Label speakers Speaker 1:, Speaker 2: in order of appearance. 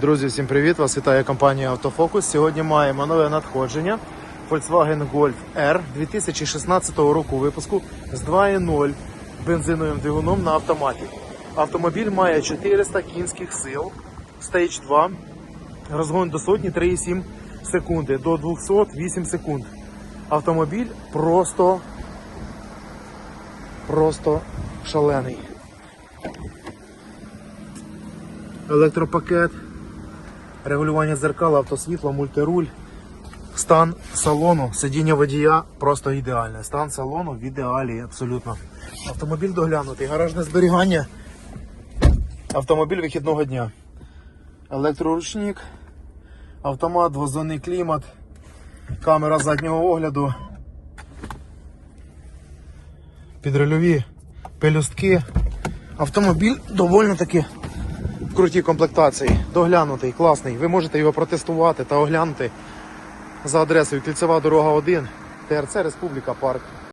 Speaker 1: Друзі, всім привіт! Вас вітає компанія Автофокус. Сьогодні маємо нове надходження Volkswagen Golf R 2016 року випуску з 2.0 бензиновим двигуном на автоматі. Автомобіль має 400 кінських сил, Stage 2, розгон до сотні 3,7 секунди, до 200 8 секунд. Автомобіль просто, просто шалений. Електропакет, регулювання дзеркала, автосвітло, мультируль. Стан салону, сидіння водія просто ідеальне. Стан салону в ідеалі, абсолютно. Автомобіль доглянутий, гаражне зберігання. Автомобіль вихідного дня. Електроручник, автомат, двозонний клімат, камера заднього огляду, підрульові пелюстки. Автомобіль доволі таки крутій комплектації. Доглянутий, класний. Ви можете його протестувати та оглянути за адресою Кільцева дорога 1, ТРЦ Республіка Парк.